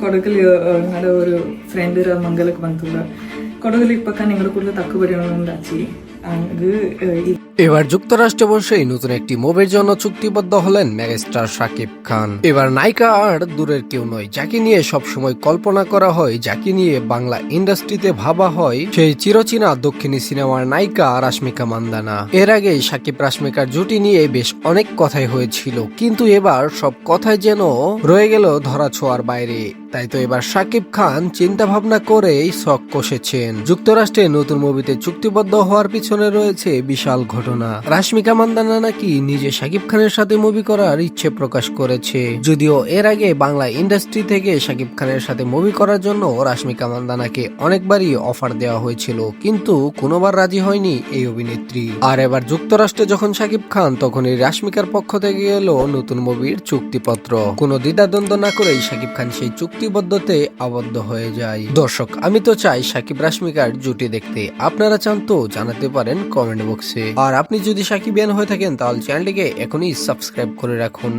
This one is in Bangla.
കൊടകിൽ ഞങ്ങളുടെ ഒരു ഫ്രണ്ട് മംഗലൊക്കെ വന്നിട്ടുള്ള കൊടകിൽ ഇപ്പൊ ഞങ്ങളുടെ കൂടുതൽ തക്ക് പരിണമുണ്ടാച്ചി അങ്ങ് এবার যুক্তরাষ্ট্রে বসেই নতুন একটি মুভির জন্য চুক্তিবদ্ধ হলেন মেগাস্টার শাকিব খান। এবার নায়িকা আর দূরের কেউ নয়, যাকে নিয়ে সবসময় কল্পনা করা হয়, যাকে নিয়ে বাংলা ইন্ডাস্ট্রিতে ভাবা হয়, সেই চিরচেনা দক্ষিণী সিনেমার নায়িকা রাশ্মিকা মান্দানা। এর আগে শাকিব রাশ্মিকার জুটি নিয়ে বেশ অনেক কথাই হয়েছিল, কিন্তু এবার সব কথাই যেন রয়ে গেল ধরা ছোঁয়ার বাইরে। তাই তো এবার শাকিব খান চিন্তা ভাবনা করেই শখ কষেছেন। যুক্তরাষ্ট্রে নতুন মুভিতে চুক্তিবদ্ধ হওয়ার পিছনে রয়েছে বিশাল ঘটনা। রাশ্মিকা মান্দানা নাকি নিজে শাকিব খানের সাথে মুভি করার ইচ্ছে প্রকাশ করেছে। যদিও এর আগে বাংলা ইন্ডাস্ট্রি থেকে শাকিব খানের সাথে মুভি করার জন্য রাশ্মিকা মান্দানাকে অনেকবারই অফার দেওয়া হয়েছিল, কিন্তু কোনোবার রাজি হয়নি এই অভিনেত্রী। আর এবার যুক্তরাষ্ট্রে যখন শাকিব খান, তখনই রাশ্মিকার পক্ষ থেকে এলো নতুন মুভির চুক্তিপত্র। কোনো দ্বিধাদ্বন্দ্ব না করেই শাকিব খান সেই চুক্তিবদ্ধতে আবদ্ধ হয়ে যায়। দর্শক, আমি তো চাই সাকিব রাশমিকার জুটি দেখতে। আপনারা চান তো জানাতে পারেন কমেন্ট বক্সে আর আপনি যদি সাকিবিয়ান হয়ে থাকেন, তাহলে চ্যানেলটিকে এখনই সাবস্ক্রাইব করে রাখুন।